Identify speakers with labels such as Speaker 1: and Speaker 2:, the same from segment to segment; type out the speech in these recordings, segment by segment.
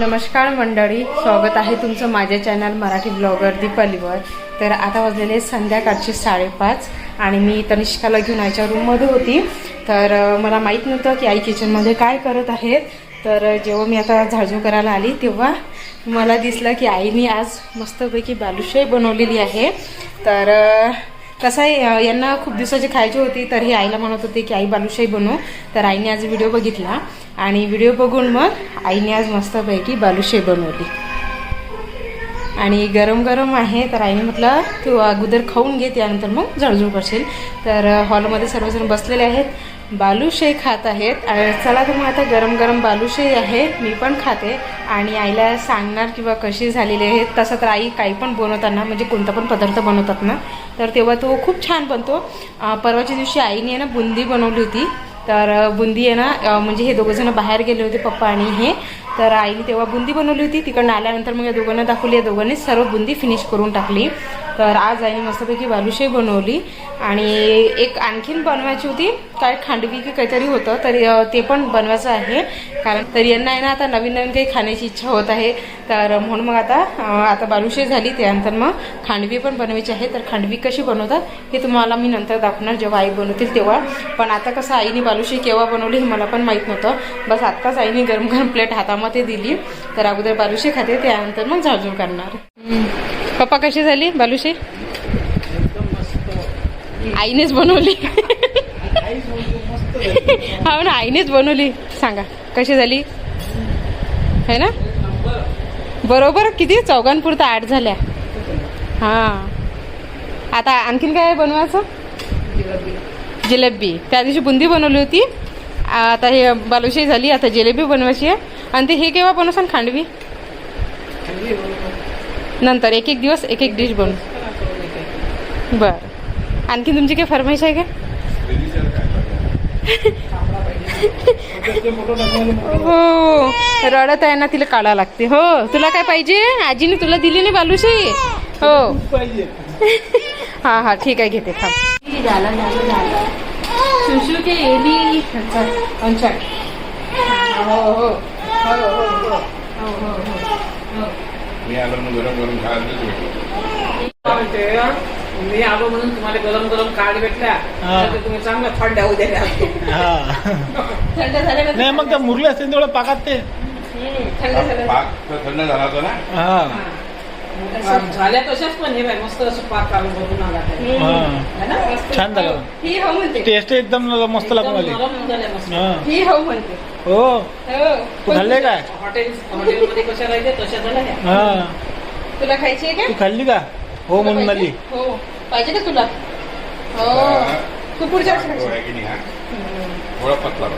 Speaker 1: नमस्कार मंडळी स्वागत आहे तुमचं माझ्या चॅनल मराठी ब्लॉगर दीपालीवर. तर आता वाजलेले संध्याकाळचे साडेपाच आणि मी तनिष्काला घेऊन आईच्या रूममध्ये होती. तर मला माहीत नव्हतं की आई किचनमध्ये काय करत आहेत. तर जेव्हा मी आता झाजू करायला आली तेव्हा मला दिसलं की आईने आज मस्तपैकी बालुशाही बनवलेली आहे. तर कसं आहे यांना खूप दिवसाची खायची होती तर हे आईला म्हणत होते की आई बालुशाही बनवू. तर आईने आज व्हिडिओ बघितला आणि व्हिडिओ बघून मग आईने आज मस्तपैकी बालुशाही बनवली. आणि गरम गरम आहे. तर आईने म्हटलं तू अगोदर खाऊन घे त्यानंतर मग जळजूळ करशील. तर हॉलमध्ये सर्वजण बसलेले आहेत. बालुशाही खात आहेत. चला तर मग आता गरम गरम बालुशाही आहे. मी पण खाते. आणि आईला सांगणार किंवा कशी झालेली आहे तसं तर आई काही पण बनवताना म्हणजे कोणता पण पदार्थ बनवतात ना तर तेव्हा तो खूप छान बनतो. परवाच्या दिवशी आईने आहे ना बुंदी बनवली होती. तर बुंदी आहे ना म्हणजे हे दोघंजणं बाहेर गेले होते पप्पा आणि हे. तर आईने तेव्हा बुंदी बनवली होती तिकडनं आल्यानंतर मग या दोघांना दाखवली या दोघांनी सर्व बुंदी फिनिश करून टाकली. तर आज आईने मस्तपैकी बालुशाही बनवली. आणि एक आणखीन बनवायची होती. काय खांडवी की काहीतरी होतं तर ते पण बनवायचं आहे. कारण तर यांना आहे ना आता नवीन नवीन काही खाण्याची इच्छा होत आहे. तर म्हणून मग आता आता बालुशाही झाली. त्यानंतर मग खांडवी पण बनवायची आहे. तर खांडवी कशी बनवतात हे तुम्हाला मी नंतर दाखवणार. जेव्हा आई बनवतील तेव्हा. पण आता कसं आईने बालुशाही केव्हा बनवली हे मला पण माहीत नव्हतं. बस आत्ताच आईने गरम गरम प्लेट हातामध्ये दिली. तर अगोदर बालुशाही खाते. त्यानंतर मग झाडझूड करणार. पप्पा कशी झाली? बालुशी? आईनेच बनवली. हो ना आईनेच बनवली. सांगा कशी झाली? है ना? बरोबर किती चौघांपुरता आठ झाल्या. हां. आता आणखीन काय बनवायचं? जिलेबी. त्या दिवशी बुंदी बनवली होती. आता हे बालुशाही झाली आता जिलेबी बनवायची आहे. आणि ते हे केव्हा बनवसान? खांडवी? नंतर एक एक दिवस एक एक डिश बनवू. बरं. आणखी तुमची काही फरमाईश आहे का? हो. रडत आहे ना तिला काढा लागते. हो. तुला काय पाहिजे? आजीने तुला दिली नाही बालूशी? हो. हां हां. ठीक आहे घेते. थांब. हो हो. हो हो हो. हो.
Speaker 2: मी आलो म्हणून गरम गरम खायला भेटलं
Speaker 3: मी आलो म्हणून तुम्हाला गरम गरम
Speaker 4: हा.
Speaker 3: तर तुम्ही चांगलं थंड होऊ द्या
Speaker 4: हा.
Speaker 1: थंड झालं
Speaker 4: नाही मग त्या मुरले असते तेवढं पाकात ते.
Speaker 1: हम्म, थंड झालं.
Speaker 2: पाक तर थंड झाला होता ना?
Speaker 4: हा.
Speaker 3: झाल्या तशाच पण हे मस्त असं पाक काढून आला ते.
Speaker 4: हा.
Speaker 3: है ना? मस्त
Speaker 4: छान झालं.
Speaker 1: ही हो म्हणते.
Speaker 4: टेस्ट एकदम मस्त लागून आली. हा.
Speaker 1: ही हो म्हणते.
Speaker 4: हो.
Speaker 1: हो.
Speaker 4: तू खाल्ले काय
Speaker 3: हॉटेल हॉटेलमध्ये कशा राहते तशा झाल्या ह्या.
Speaker 4: हा.
Speaker 1: तुला खायची आहे
Speaker 4: तू
Speaker 1: का
Speaker 4: खाल्ली का? हो
Speaker 1: तुला
Speaker 4: म्हणून
Speaker 1: पाहिजे?
Speaker 4: आली.
Speaker 1: हो. पाहिजे का तुला? हो. तू पुढच्या वर्षी
Speaker 2: तो हा? पतला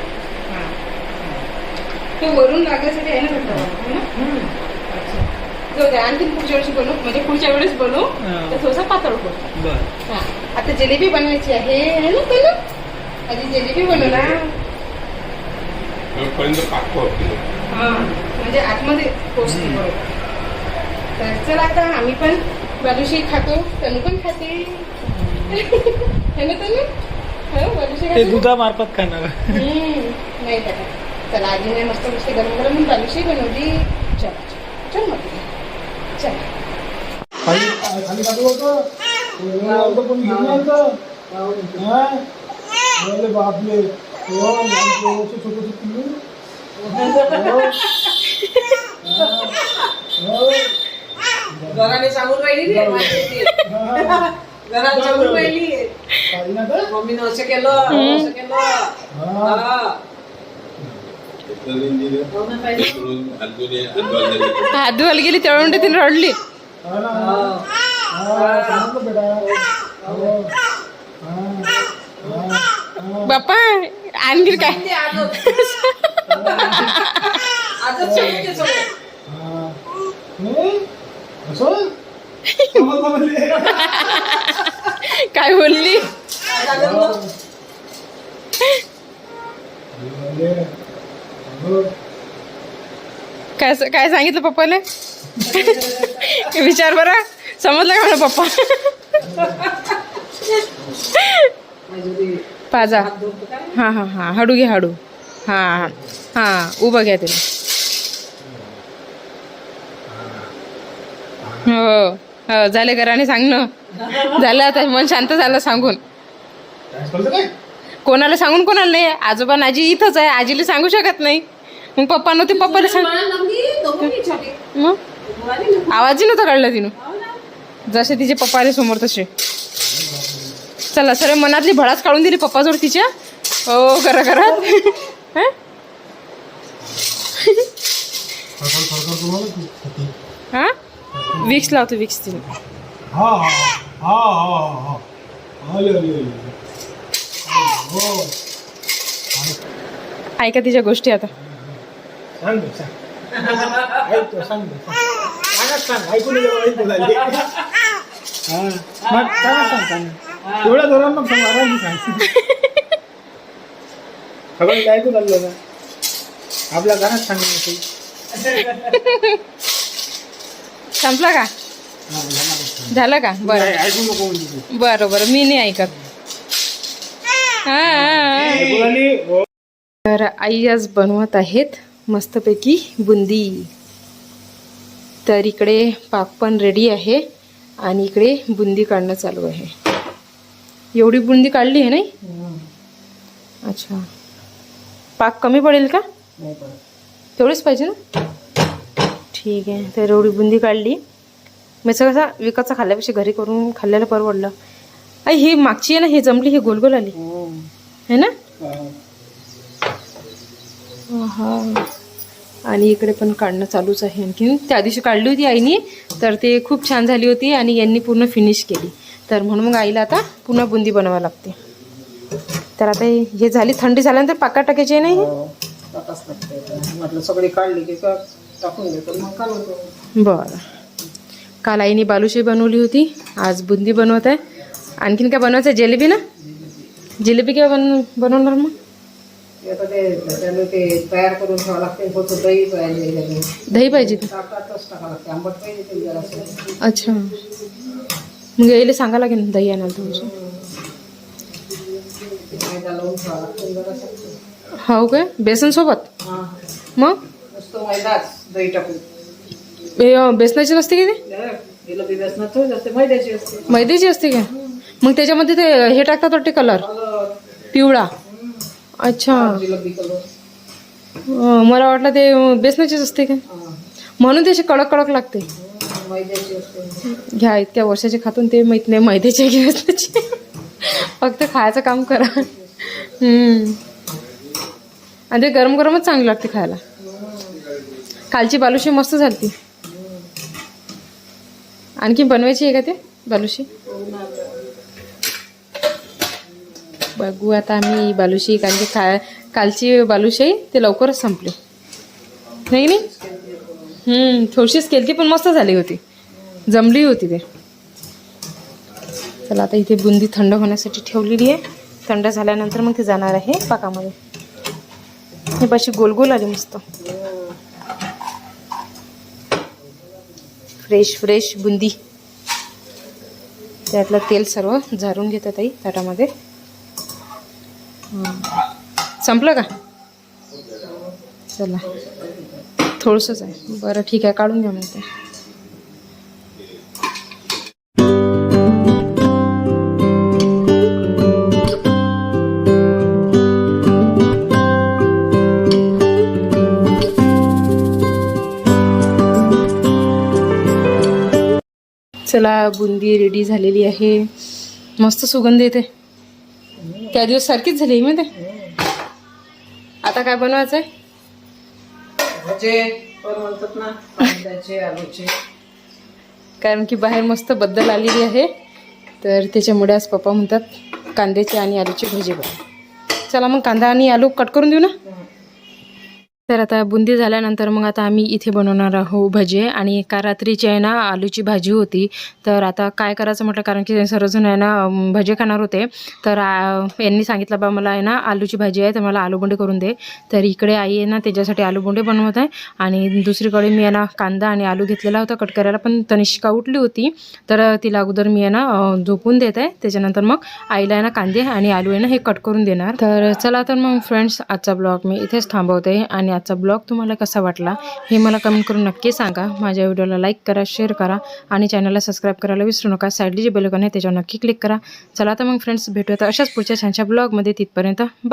Speaker 1: वरून लागण्यासाठी आहे है ना? जाऊ दे आणखीन पुढच्या वर्षी बनवू म्हणजे पुढच्या वेळेस बनवू
Speaker 4: हा.
Speaker 1: तर थोडंसं पातळ करू.
Speaker 4: बर.
Speaker 1: हा. आता जिलेबी बनवायची आहे. है ना आधी जिलेबी बनवू ना.
Speaker 2: जोपर्यंत पाक होती
Speaker 1: हा. म्हणजे आतमध्ये पोचते बरोबर तर चला आता आम्ही पण बालुशाही खातो. तनु पण खाते. है ना तनु? हो बालुशाही
Speaker 4: ते
Speaker 1: खाते?
Speaker 4: दुधामार्फत खाणार.
Speaker 1: हम्म, नाही का चला आजीने मस्त मस्त गरम गरम बालुशाही बनवली. चल चल मग.
Speaker 4: বাপরে ছোট
Speaker 3: घराने सांगून राहिली घरात सांगून राहिली मम्मीनं असं केलं असं केलं
Speaker 4: हा
Speaker 1: हात धुवायला गेली तेवढं म्हणते तिने रडली. बाप्पा आणखी काय? बोलली?
Speaker 3: काय.
Speaker 1: काय सांगितलं पप्पाने विचार बरं. समजलं का मला पप्पा? पाजा? हां हां हां. हाडू घे हाडू. हां हां. हां उभं घ्या तिला. हो हो. झाले घराने सांग ना झालं आता. मन शांत झालं सांगून. कोणाला सांगून कोणाला नाही. आजोबा आजी इथंच आहे. आजीला सांगू शकत नाही. मग पप्पा नव्हते पप्पाला सांग. आवाजही नव्हता काढला तिनं. जसे तिचे पप्पा आले समोर तसे. चला सर मनातली भडाच काढून दिली पप्पाजवळ तिच्या. हो करा करा हा? विक्स लावतो विक्स तिने ऐका तिच्या गोष्टी आता.
Speaker 4: सांग ना, सांग. ऐकतो सांग. ना, सांग सांगच सांग ऐकून ये, ऐकू झाली हा. मग सांगच सांग सांग एवढ्या जोरात मग सांग आराम सांग सगळं ऐकू झालं ना? आपल्या घरात सांगितलं
Speaker 1: संपला का? झालं का? बरं.
Speaker 4: ऐकू नको म्हणजे.
Speaker 1: बरं बरं. मी नाही ऐकत. तर आई आज बनवत आहेत मस्तपैकी बुंदी. तर इकडे पाक पण रेडी आहे आणि इकडे बुंदी काढणं चालू आहे. एवढी बुंदी काढली आहे नाही? अच्छा. पाक कमी पडेल का? तेवढीच पाहिजे ना? ठीक आहे. तर एवढी बुंदी काढली. मी कसं विकतचा खाल्ल्यापेक्षा घरी करून खाल्ल्याला परवडलं. आई ही मागची आहे ना? ही जमली ही गोल गोल आली. है. ना? हा आणि इकडे पण काढणं चालूच आहे आणखीन त्या दिवशी काढली होती आईनी तर ते खूप छान झाली होती आणि यांनी पूर्ण फिनिश केली. तर म्हणून मग आईला आता पुन्हा बुंदी बनवावी लागते. तर आता हे झाली थंडी झाल्यानंतर पाकात टाकायची नाही
Speaker 3: सगळी काढली की टाकून
Speaker 1: बरं. काल आईने बालुशाही बनवली होती आज बुंदी बनवत आहे. आणखीन काय बनवायचं आहे? जिलेबी ना? जिलेबी काय बन बनवणार मग?
Speaker 3: आता ते त्याच्यानं ते तयार करून ठेवावं लागते थोडंसं दही पाहिजे त्याच्याने.
Speaker 1: दही पाहिजे ते
Speaker 3: ताटातच टाकावं लागते आंबट पाहिजे ते जरासं
Speaker 1: अच्छा. मग यायला सांगा लागेल ना दही आणायला तुमचं.
Speaker 3: मैदा लावून ठेवावं लागते जरासं.
Speaker 1: हो काय बेसन सोबत?
Speaker 3: हां.
Speaker 1: मग?
Speaker 3: नुसतं मैदाच दही टाकून.
Speaker 1: हे अं, बेसनाची नसते की ते?
Speaker 3: जिलेबी बेसनात थोडी असते मैद्याची असते.
Speaker 1: मैद्याची असते का? मग त्याच्यामध्ये ते हे टाकतात वाटते कलर पिवळा. अच्छा.
Speaker 3: जिलेबी कलर
Speaker 1: अं, मला वाटलं ते बेसनाचीच असते का? म्हणून त्याची कडक कडक लागते.
Speaker 3: मैद्याची असते.
Speaker 1: घ्या इतक्या वर्षाचे खातून ते माहीत नाही मैद्याचे की बेसनाचे. फक्त खायचं काम करा. हम्म. आणि ते गरम गरमच चांगली लागते खायला. कालची बालुशी मस्त झाली आणखी बनवायची आहे का ते बालुशी? बघू. आता आम्ही बालुशी कारण की खा कालची बालुशाही ते लवकरच संपली. नाही नाही? हम्म थोडीशीच केली पण मस्त झाली होती. जमली होती ते. चला आता इथे बुंदी थंड होण्यासाठी ठेवलेली आहे. थंड झाल्यानंतर मग ते जाणार आहे पाकामध्ये. हे पाशी गोल गोल आली मस्त. Fresh fresh boondi. त्यातलं तेल सर्व झारून घेतात आई ताटामध्ये. संपलं का? चला. थोडंसंच आहे. बरं ठीक आहे. काढून घ्या मग ते चला बुंदी रेडी झालेली आहे. मस्त सुगंध येते. त्या दिवस सारखीच झाली माहिती आता काय बनवायचं आहे कारण की बाहेर मस्त बद्दल आलेली आहे. तर त्याच्यामुळे आज पप्पा म्हणतात कांद्याची आणि आलूची भजी बनव. चला मग कांदा आणि आलू कट करून देऊ ना? तर आता बुंदी झाल्यानंतर मग आता आम्ही इथे बनवणार आहोत भजी. आणि का रात्रीची आहे ना आलूची भाजी होती. तर आता काय करायचं म्हटलं कारण की सर्वजण आहे ना भजे खाणार होते. तर यांनी सांगितलं बा मला आहे ना आलूची भाजी आहे तर मला आलूबोंडे करून दे. तर इकडे आई आहे ना त्याच्यासाठी आलूबोंडे बनवत आहे. आणि दुसरीकडे मी आहे ना कांदा आणि आलू घेतलेला होता कट करायला. पण तनिष्का उठली होती. तर तिला अगोदर मी आहे ना झोपून देत आहे. त्याच्यानंतर मग आईला आहे ना कांदे आणि आलू आहे ना हे कट करून देणार. तर चला तर मग फ्रेंड्स आजचा ब्लॉग मी इथेच थांबवते. आणि आता आजचा ब्लॉग तुम्हाला कसा वाटला हे मला कमेंट करून नक्की सांगा. माझ्या व्हिडिओला लाईक करा शेअर करा आणि चॅनलला सबस्क्राईब करायला विसरू नका. साईडली जे बेलकॉन आहे त्याच्यावर नक्की क्लिक करा. चला तर मग फ्रेंड्स भेटूया अशाच पुढच्या छानशा ब्लॉगमध्ये. तिथपर्यंत बाय